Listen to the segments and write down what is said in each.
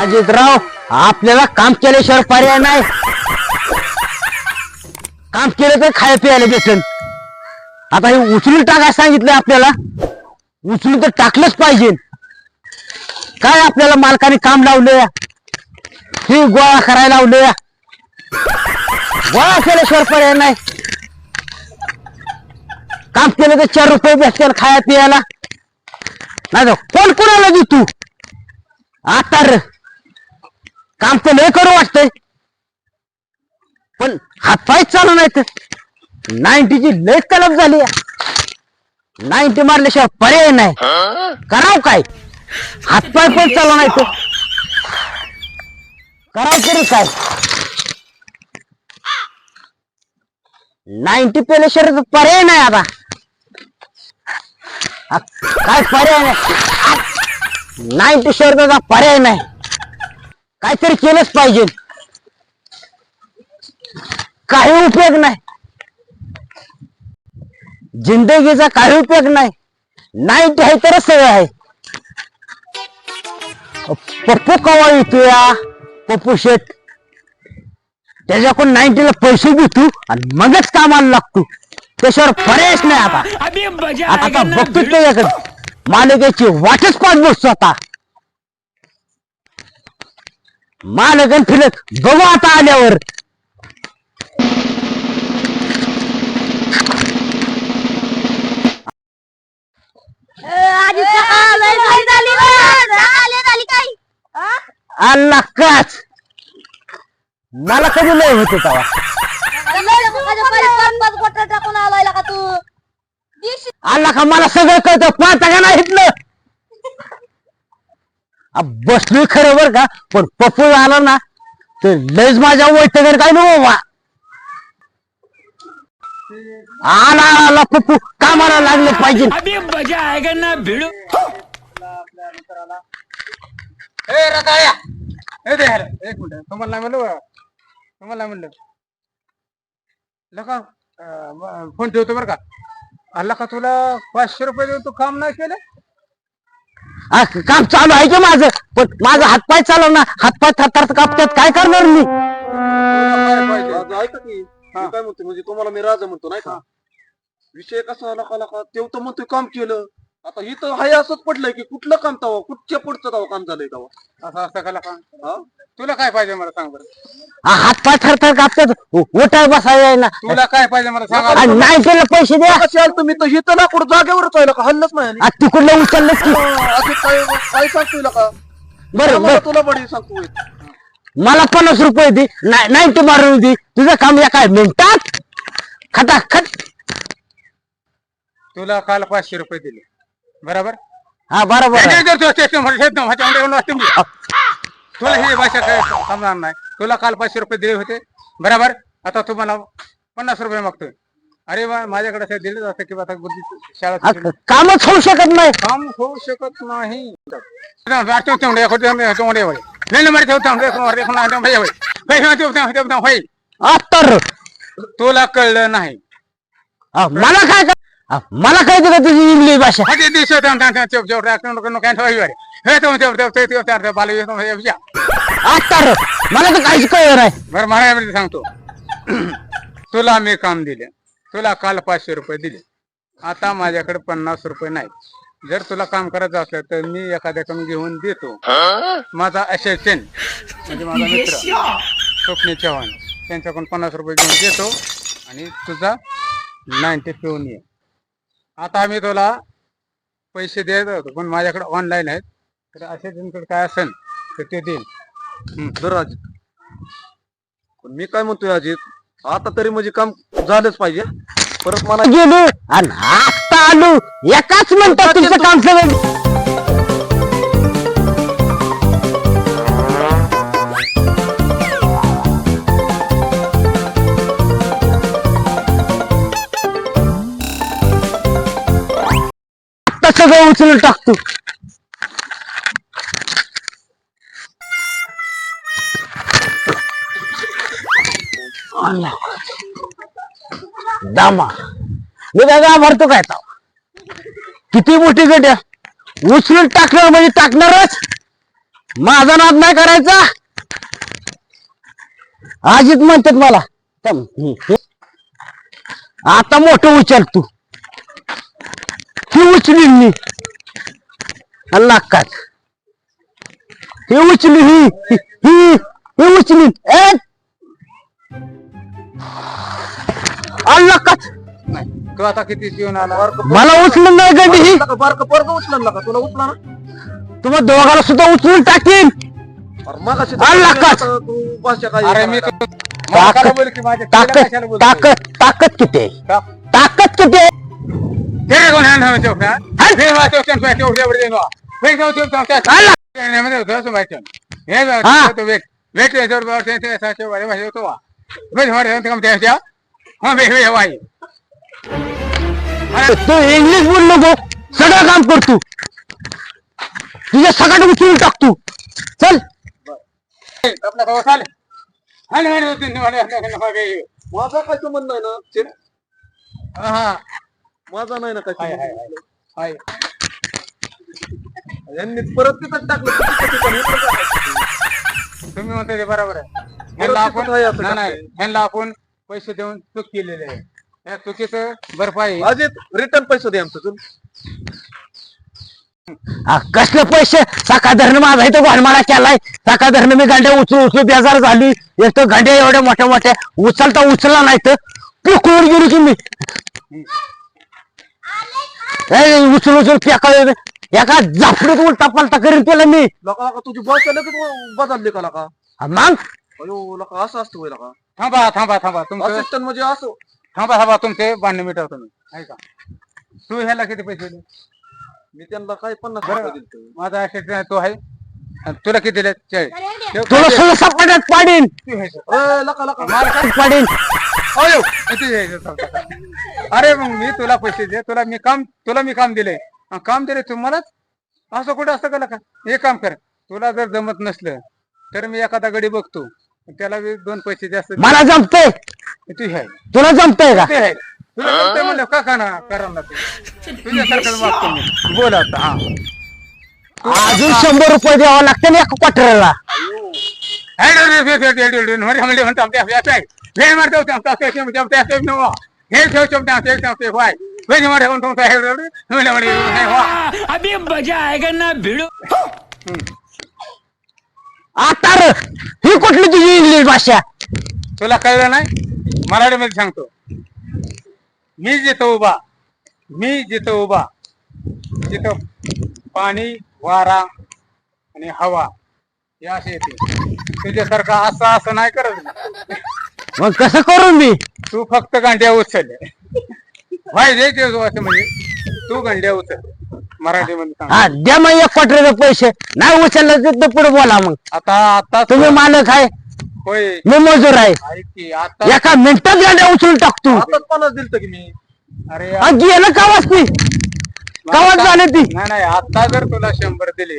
अजितराव आपल्याला काम केल्याशिवाय पर्याय नाही. काम केलं तर खाय प्यायला भेटन. आता हे उचलून टाकायला सांगितलं आपल्याला. उचलून तर टाकलंच पाहिजे. काय आपल्याला मालकाने काम लावलं हे गोळा करायला लावलं गोळा केल्याशिवाय पर्याय नाही. काम केलं तर चार रुपये भेटतील खाया पियाला नाही कोण कोणाला तू आता रे काम तर लय करू वाटतंय. पण हातपायच चालू नाही तर नाईन्टीची लय तलब झाली नाईन्टी मारल्याशिवाय पर्याय नाही. कराव काय? हातपाय पण चालू नाही तर कराव तरी काय? नाईन्टी पेल्याशिवाय तर पर्याय नाही आता. काय पर्याय नाही? नाईन्टी शहराचा पर्याय नाही. काहीतरी केलंच पाहिजे. काही उपयोग नाही. जिंदगीचा काही उपयोग नाही. नाईन्टी आहे तरच सगळं आहे. पप्पू कवा येतो या? पप्पू शेट त्याच्याकडून नाईन्टीला पैसे घेतो आणि मगच कामाला लागतो. त्याच्यावर पर्यायच नाही आता. आता बघतो। त्याच्याकडे. मालिकेची वाटच पाच बसतो आता. मालक फिरत बघू आता आल्यावर. अल्ला काच. मला कधी लय होते तवा टाकून आलायला का तू अल्ला का मला सगळं कळतं पाहता का नाही इथलं? आ, बसलोय खरं बर का पण पप्पू आला ना तर लयच माझ्या वैतगर काय नको बाबा आला आला पप्पू कामाला लागले पाहिजे. अभी मजा आएगा ना भिड़ो? ए रताळ्या. ए दे ह्याला. एक मिनिट तुम्हाला नाही म्हणलं बा. तुम्हाला नाही म्हणलं. लका अं, ब- फोन ठेवतो बरं का. आला का तुला पाचशे रुपये देऊन तू काम नाही केलं? काम चालू आहे की माझं? पण माझा हातपाय चालव ना हातपाय थरथर कापतात. काय करणार मी? काय पाहिजे? राजा ऐका की मी काय म्हणतो म्हणजे तुम्हाला मी राजा म्हणतो नाही का? विषय कसा आला का का तेव्हा तर म्हणतोय काम केलं. आता ही तर हाय असंच पडलंय की कुठलं काम तवा कुठच्या पुढचं तवा काम झालंय तवा? असं असं का का हा? तुला काय पाहिजे मला सांग बरं? आ, हातपाय थरथर कापतात. उठाय बसाय ना तुला काय पाहिजे मला सांग आणि नाही केलं पैसे द्या. कशी आल तुम्ही? तर हिथं लाकूड जागेवरच आहे का हल्लच नाही आ, तिकडलं उचललंच की. असं काय काय सांगतोय का? बरं मला बरं. तुला बडी सांगतोय मला पन्नास रुपये दे. नाईन्टी मारून दे. तुझं काम या काय मिनिटात? खटा खट. तुला काल पाचशे रुपये दिले. बरोबर? हा बरोबर आहे. मी. तुला हे भाषा काय समजणार नाही तुला काल पाचशे रुपये दिले होते बरोबर आता तू पन्नास रुपये मागतोय अरे माझ्याकडे असं दिलं जातं की आता गुरुजी शाळा कामच होऊ शकत नाही काम होऊ शकत नाही तर तुला कळलं नाही मला काय मला काय दिलं तुझी इंग्लिश भाषा? అదే मला तर काहीच कळलं नाही. बरं मला सांगतो. तुला मी काम दिले. तुला काल पाचशे रुपये दिले. आता माझ्याकडे पन्नास रुपये नाही जर तुला काम करायचं असलं तर मी एखाद्याकडून घेऊन देतो. माझा अशय चेन म्हणजे माझा मित्र. स्वप्नी चव्हाण. त्यांच्याकडून पन्नास रुपये घेऊन देतो. आणि तुझा नाईन्टी पिऊन ये. आता आम्ही तुला पैसे देत होतो पण माझ्याकडे ऑनलाईन आहेत. तर असिस्टंटकडे काय असेल तर ते देईल बरं अजित पण मी काय म्हणतोय अजित आता तरी म्हणजे काम झालंच पाहिजे. परत मला गेलो. आणि आता आलो. एकाच मिनिटात तुमचं काम सगळं सगळं उचलून टाकतो. दामा मी काय भरतो काय तो किती मोठी गड्या? उचलून टाकणार म्हणजे टाकणारच? माझा नाद नाही करायचा? आजीत म्हणतात मला. आता मोठं उचल तू. ही उचली मी. अल्लाह काच ही उचली ही. ही ही- उचली नाही तू आता किती जीवन आला. मला उचलून नाही गंडी ही. बारका पोरग उचलला का तुला उचला ना? तुम्हा दोघाला सुद्धा उचलून टाकीन. अरे. तू भाषा काय अरे मी करायला? तू- मला ताकद काय बोल की माझ्या तिला ताकद कशाला बोलतोय? ताकद ताकद किती? आहे? ताक- ताकद किती? आहे? तेरे कोण hand हवे चौक, हा? हे वा चौक, चौक, चौक, चौक, चौक, चौक. वेग जाऊ, चौक, चौक, चौक. अल्ला. मध्ये होतं, असं माहिती आहे. हे जाऊ, हा. तो वेग. वेग तो याच्यावर बाबा, ते- ते- ते- वाढे- वाढे होतो वा. वेग, वाढे, वाढे, काम ते- त्या. हा, वेग, वेग, वाढे. तू इंग्लिश बोल नको सगळं काम करतो तुझ्या सगळं उचलून टाकतो चल आपला भाऊ चालेल. हाले, हाले, होते, हाले, हाले, हाले, हाले. माझा काय संबंध नाही ना ते- हा, माझा नाही ना काय हाय, हाय, संबंध. हाय. यांनी परत तिथं टाकलं. ठिकाणी. तुम्ही म्हणता ते बरोबर आहे. ह्यांना आपण असं नाही. ह्यांना आपण पैसे देऊन चूक केलेले आहे. या चुकीचं भरपाई अजित रिटर्न पैसे दे आमचं तू हा, कसले पैसे? सकाळधरनं माझा इथं भानमारा केलाय. सकाळधरनं मी गांड्या उचलू उचलू बेजार झाली. एक तर गांड्या एवढ्या मोठ्या मोठ्या उचलता उचलला नाही तर पिकून गेली तुम्ही ए, उचल उचल पेकाळ एका झापडीत उलटा पालटा करीन त्याला मी. लका लका तुझी भाषा लगेच बदलली का लका? हा, मग? अयो लका असं असतं होय लका. थांबा थांबा थांबा. तुमचं असिस्टंट म्हणजे असं. थांबा थांबा तुमचे भांडण मिटवतो मी ऐका. तू ह्याला किती पैसे दिले? मी त्यांना काय पन्नास बरं. रुपये दिलते. माझा तो आहे. आणि तुला किती दिले? चाळीस. ठेव. तुला. सगळं सपाट्यात पाडीन. तू घ्यायचं. ए, लका लका. पाडीन. अयो, किती. अरे मग मी तुला पैसे दे तुला मी काम तुला मी काम दिले काम दिले तुम्हालाच असं कुठं असतं का का हे काम कर तुला जर जमत नसलं तर मी एखादा गडी बघतो त्याला दोन पैसे जास्त. मला जमतंय तू हे तुला जमतंय का आहे तुला जमतंय म्हणलं का का ना करा ना तू तुझ्यासारखं मागतो मी बोल आता हा अजून शंभर रुपये द्यावं लागते ना एका क्वार्टरला अभी मजा आएगा ना भिड़ो आता र, ही कुठली तुझी इंग्लिश भाषा तुला कळलं नाही मराठीमध्ये सांगतो मी जिथं उभा मी जिथं उभा तिथं पाणी वारा आणि हवा हे असे येते तुझ्यासारखा असं असं नाही करत मग कसं करू मी तू फक्त गांड्या उचलल्या व्हायचे ते असं म्हणजे तू गांड्या उचल. मराठीमध्ये सांग. हा द्या मग एक क्वार्टरचे पैसे. नाही उचललं तर पुढे बोला मग. आता आता तुम्ही मालक आहे. होय. मी मजूर आहे. ऐक की आता एका मिनिटात गाड्या उचलून टाकतो. आताच पन्नास दिलत की मी? अरे हा, गेलं कावाच ती कावाच झाली ती. नाही नाही आता जर तुला शंभर दिले.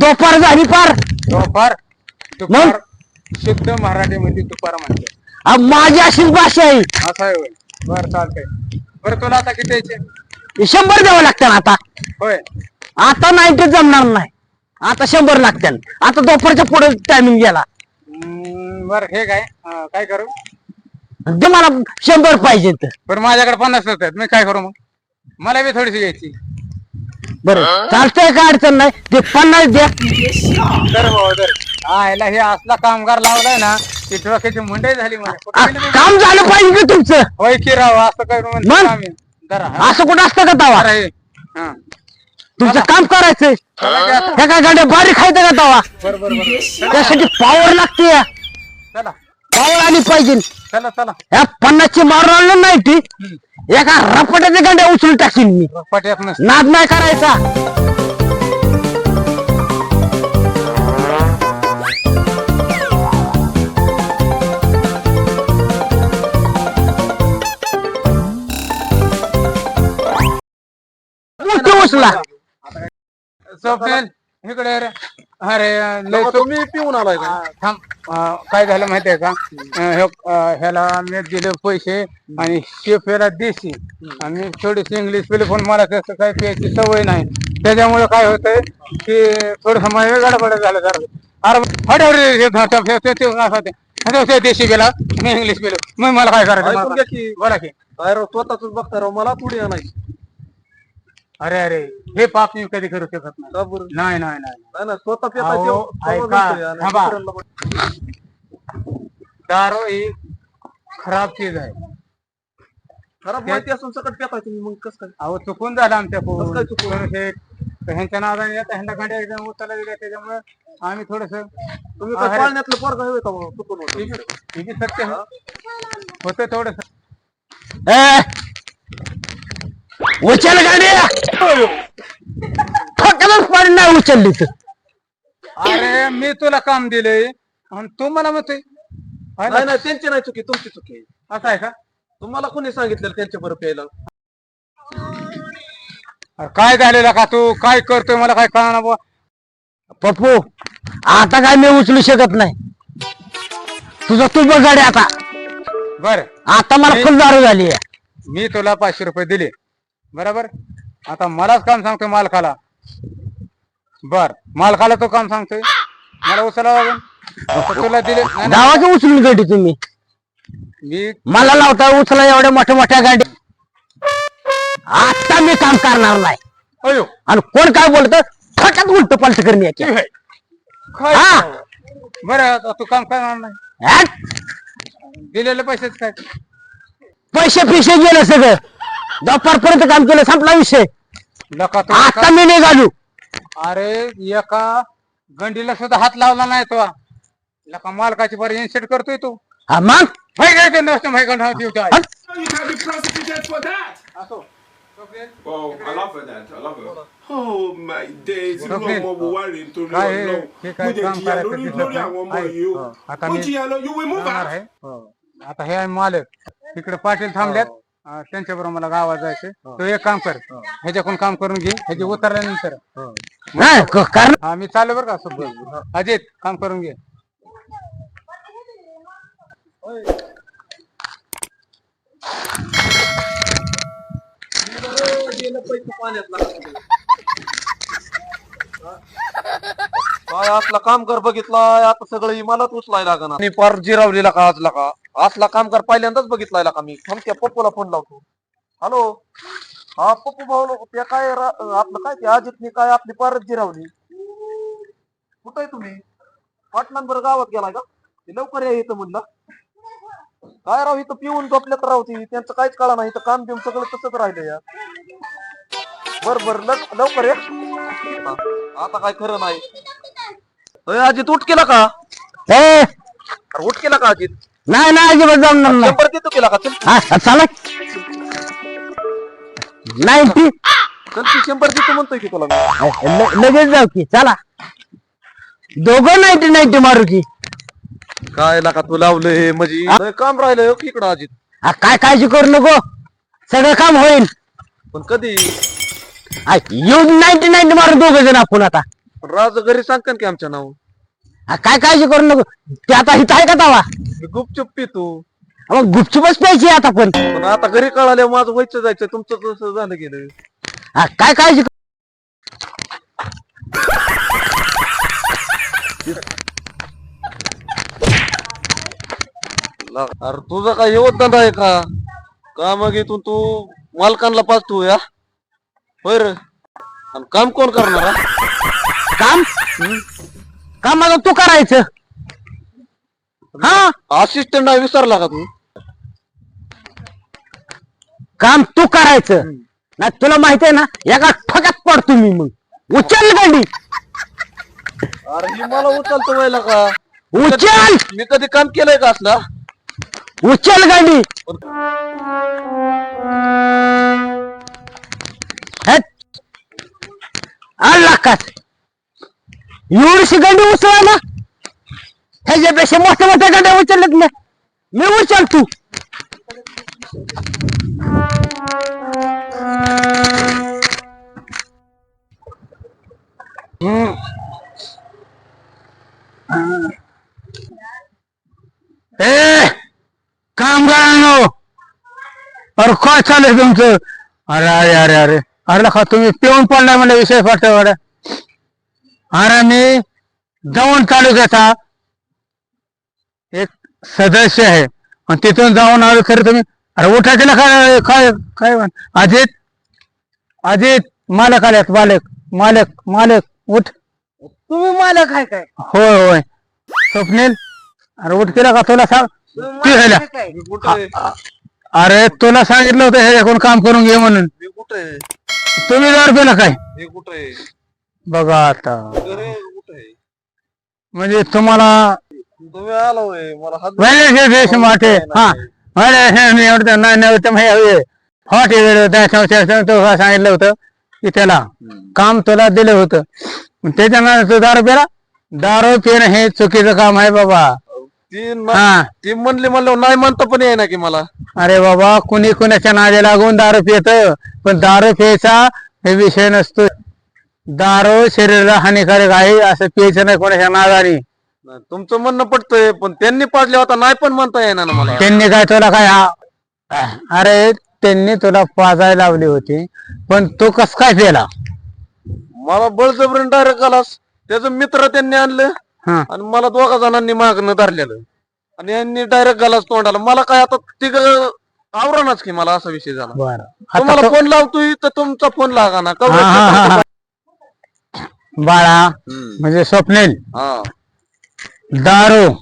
दुपार झाली पार. दुपार दुपार. शुद्ध मराठीमध्ये दुपार म्हणते हा, माझी अशीच भाषा आहे. असं आहे होय. बरं चालतंय. बरं तुला आता किती द्यायचे हे शंभर द्यावं लागतं ना आता. होय. आता नाईन्टी जमणार नाही. आता शंभर लागते. आता दुपारच्या पुढे टायमिंग गेला. हम्म, बरं हे काय? अं, काय करू? ते मला शंभर पाहिजे तर बरं माझ्याकडे पन्नास नसतात मी काय करू मग? मला बी थोडीशी घ्यायची. बरं चालतंय काय अडचण नाही ते पन्नास द्या तर भाऊ तर हा याला हे असला कामगार लावलाय ना डोक्याची मुंडई झाली मला कुठं आ, गेली मी? काम झालं पाहिजे की तुमचं होय की राव असं काय म्हणतो मग? आम्ही. जरा हा. असं कुठं असतं का तवा हे. हा. तुमचं काम करायचंय चला की आता. ह्या काय गाड्या बारीक खायचं का तवा बरं बरं बरं त्यासाठी पॉवर लागते चला आली पाहिजे. चला चला. ह्या पन्नासची मारून आणलं नाही ती. एका रपाट्याच्या गाड्या उचलून टाकीन मी. पट्यात नस नाद नाही करायचा. मोठी उचला. स्वप्नील इकडे रे. अरे लय चुक- तुम्ही पिऊन आलाय का? थांब. अं, काय झालं माहितीये का? अं, ह्यो- अं, ह्याला मी दिले पैसे आणि शेफ याला देशी. आणि थोडीशी इंग्लिश टेलिफोन मला तसं काय प्यायची सवय नाही. त्याच्यामुळे काय होतंय की थोडस वेगळं गडबड झालं जरा. अरे हटव रे हे ध- ध- ते- ते- असं ते. हटव ते देशी गेला. मी इंग्लिश गेलो मग मला काय करायचं? ऐकून मला- घ्या की. बोला की. काय राव स्वतःच बघता राव मला थोडी आणायची? अरे अरे हे पाप मी कधी करू शकत नाही का बरं नाही नाही नाही नाही ना स्वतः पिता अहो, तेव्हा- तेव्हा ऐका, म्हणतोय आणि थांबा. दुसऱ्यांना पण- दारू ही खराब चीज आहे खराब माहिती असून सकट पेताय तुम्ही मग कसं काय अहो चुकून झालं आमच्या कसं काय चुकून? ह्यांच्या नादाने ह्यांना गाड्या एकदम उचलला दिल्या त्याच्यामुळे आम्ही थोडस तुम्ही काय. पाळण्यातलं पोरग हवे का मग? चुकून होतं. सत्य होत थोडस ए, उचल गाडी. पाणी नाही उचलली तर अरे मी तुला काम दिलंय. आणि तू मला म्हणतोय. ना? नाही नाही त्यांची नाही चुकी तुमची चुकी. आहे. असं आहे का? तुम्हाला कोणी सांगितलं त्यांच्या बरोबर प्यायला? अरे काय झालेला का तू? काय करतोय? मला काय कळणार बुवा. पप्पू आता काय मी उचलू शकत नाही. तुझं तू बघ गाडी आता. बर. आता मला फुल दारू झाली मी तुला पाचशे रुपये दिले. बरोबर? आता मलाच काम सांगतोय मालकाला. बर मालकाला तो काम सांगतोय. मला उचला लागेल. आता तुला दिले नाही, उचलून गाडी तुम्ही. मी मला लावता उचला एवढ्या मोठ्या मोठ्या गाडी. आता मी काम करणार नाही. अयो. आणि कोण काय बोलत? ठोक्यात उलट पलट करणे. काय हा. बरं आता तू काम करणार नाही. हॅट! दिलेले पैसेच काय? पैसे पिसे गेले सगळं. दोपारपर्यंत काम केलं संपला विषय. आता मी नाही झालो अरे एका गंडीला सुद्धा हात लावला नाही तो. लका मालकाची बरे इन्सेट करतोय तू. हा मग? माहिती कंटाळा देऊ त्या आता हे. आम्ही मालक तिकडे पाटील थांबल्यात त्यांच्या बरोबर मला गावात जायचं तू एक काम कर. ह्याच्याकडून काम करून घे. ह्याची उतरल्यानंतर नाही क- कारण हा मी चालू बरं का सोबत अजित काम करून घे. काय असला कामगार बघितलाय आता सगळं मलाच उचलाय लागणार. आणि पार जिरावलेला का आजला का? असला कामगार पहिल्यांदाच बघितलाय का मी? थांब त्या पप्पूला फोन लावतो. हॅलो हा पप्पू भाऊ लोक त्या काय आपलं काय ते अजितने काय आपली पारच जिरावली कुठं आहे तुम्ही? पाटणांबर गावात गेलाय का? ते लवकर या इथं म्हणलं. काय राव इथं पिऊन झोपल्यात राव ती. त्यांचं काहीच कळा नाही. इथं काम बिम सगळं तसंच राहिलं या बर बर लव- लवकर या. आता काय खरं नाही. अजित उठ केला का? उठ केला का अजित नाही नाही अजिबात जमणार नाही. देतो केला का? चल हा हा, चला नाईन्टी चल ती शंभर देतो म्हणतोय की तुला मी. लगेच जाऊ की चला. दोघं नाईन्टी नाईन्टी मारू की. काय लाका तू लावलंय म्हणजे लय काम राहिलंय हो की इकडं अजित. काय काळजी करू नको. सगळं काम होईल. पण कधी? हा, येऊन नाईन्टी नाईन्टी मारू दोघं जण आपण आता. पण राज घरी सांगतान की आमच्या नाव हा, काय काळजी करू नको? ते आता हिथं आहे का तवा? मी गुपचूप पितो. मग गुपचुपच प्यायची आता पण पण आता घरी कळाल्या माझं व्हायचं जायचं तुमचं तसं झालं गेलं. हा, काय काळजी ला- अरे तुझा काय येवत धंदा आहे का? का मग इथून तू मालकांना पाचतो या? होय रे. आणि काम कोण करणार हा? काम? काम मला तू करायचं? हा? असिस्टंट विसरला का तू? काम तू करायचं. ना तुला माहितीये ना एका ठोक्यात पडतो मी मग. उचल गाडी. अरे ही मला उचलतो व्हायला का? उचल! मी कधी काम केलंय का असला? उचल गाडी. लाखात एवढीशी गंडी उचला ना ह्याच्यापेक्षा मोठ्या मोठ्या गंड्या उचलत ना मी उचल तू ए कामगारांनो हो. अरे काय चालू तुमचं? अरे अरे अरे अरे. अरे का तुम्ही पिऊन पडलाय म्हणजे विषय पाठवड अरे मी दौंड तालुक्याचा एक सदस्य आहे. आणि तिथून जाऊन आलो तरी तुम्ही अरे उठा तिला काय काय काय म्हण- अजित अजित मालक आल्यात मालक मालक मालक उठ. तुम्ही मालक आहे काय? होय होय. स्वप्नील अरे उठ केला का तुला सांग. ती ह्याला. अरे तुला सांगितलं होतं हे कोण काम करून घे म्हणून. तुम्ही दहा रुपयाला काय बघा आता. अरे कुठे म्हणजे तुम्हाला तुम्ही आलो होय मला हात वेळे देश माटे हा वेळे मी एवढं नाही नाही होतं हे हवे सांगितलं होतं की त्याला काम तुला दिलं होतं. त्याच्यानंतर तू दारू प्याला दारू पिणं हे चुकीचं काम आहे बाबा. ती न- हा. ती म्हणली म्हणलं नाही म्हणता पण आहे ना की मला. अरे बाबा कुणी कुणाच्या नादी लागून दारू पित पण दारू प्यायचा हे विषय नसतो. दारू शरीराला हानिकारक आहे असं प्यायचं नाही कोणाच्या नादानी नाही, तुमचं म्हणणं पडतंय पण त्यांनी पाडले होता नाही पण म्हणता येणार ना मला. त्यांनी काय तुला काय हा- अरे त्यांनी तुला पाजायला लावली होती पण तू कस काय पेला? मला बळजबरीने डायरेक्ट गालास त्याचं मित्र त्यांनी आणलं हा. आणि मला दोघा जणांनी मागणं धरलेलं. आणि यांनी डायरेक्ट गालास तोंडाला. मला काय आता तिघ आवरणच की मला असा विषय झाला. बर. तुम्हाला फोन लावतोय तर तुमचा फोन लागा ना. हा, हा, हा, हा. बाळा हम्म. म्हणजे स्वप्नील. हा. दारू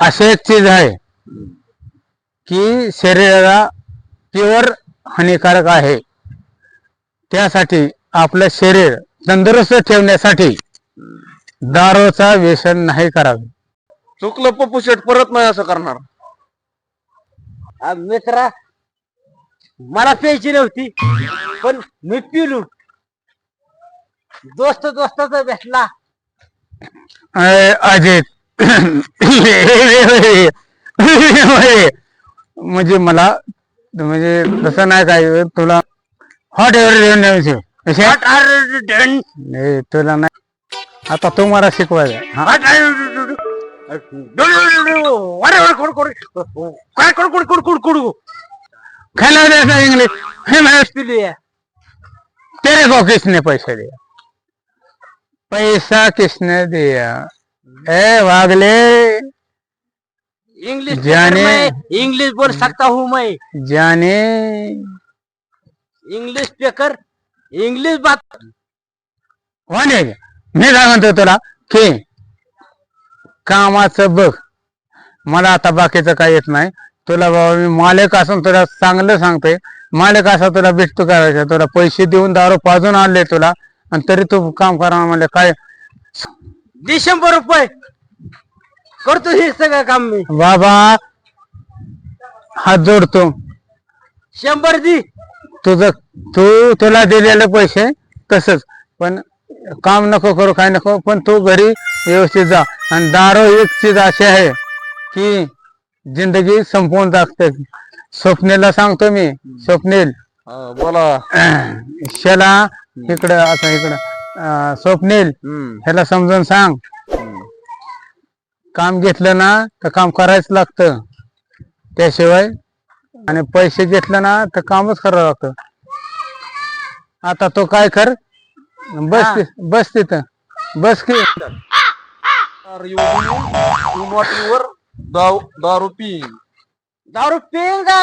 अशी एक चीज आहे की शरीराला प्युअर हानिकारक आहे. त्यासाठी आपलं शरीर तंदुरुस्त ठेवण्यासाठी दारूचा व्यसन नाही करावे. चुकलं पप्पू शेट परत नाही असं करणार. मित्रा मला प्यायची नव्हती पण मी पिलो. दोस्त दोस्ताचा भेटला. अजित. म्हणजे मला म्हणजे तसं नाही काय तुला हॉट एव्हर नाही तुला नाही. आता तू मला शिकवायचं. हा? काय कोण कोण कोण कोण कोण खाना देता इंग्लिश. हे मैं तेरे को किसने पैसे दिया पैसा किसने दिया? ए वागले। इंग्लिश जाने- इंग्लिश बोल सकता हूँ मैं। जाने। इंग्लिश स्पीकर इंग्लिश बात। वाणे मी काय म्हणतो तुला? की कामाचं बघ. मला आता बाकीचं काही येत नाही. तुला बाबा मी मालक असून तुला चांगलं सांगतोय. मालक असा तुला भेटतो करायचं. तुला पैसे देऊन दारू पाजून आणले तुला. आणि तरी तू काम करा म्हणले काय? शंभर रुपये. करतो हे सगळं काम मी. बाबा हात जोडतो. शंभर दी. तुझं तू तुला दिलेले पैसे तसंच. पण काम नको करू काय नको पण तू घरी व्यवस्थित जा. आणि दारू एक चीज अशी आहे की जिंदगी संपवून टाकते. स्वप्नीलला सांगतो मी स्वप्नील. बोला. शेला इकडं आता इकडं स्वप्नील ह्याला समजून सांग. काम घेतलं ना तर काम करायच लागतं. त्याशिवाय आणि पैसे घेतलं ना तर कामच करावं लागतं. आता तो काय कर? बस ति- बस तिथं. बस की. दारू पी दारू का?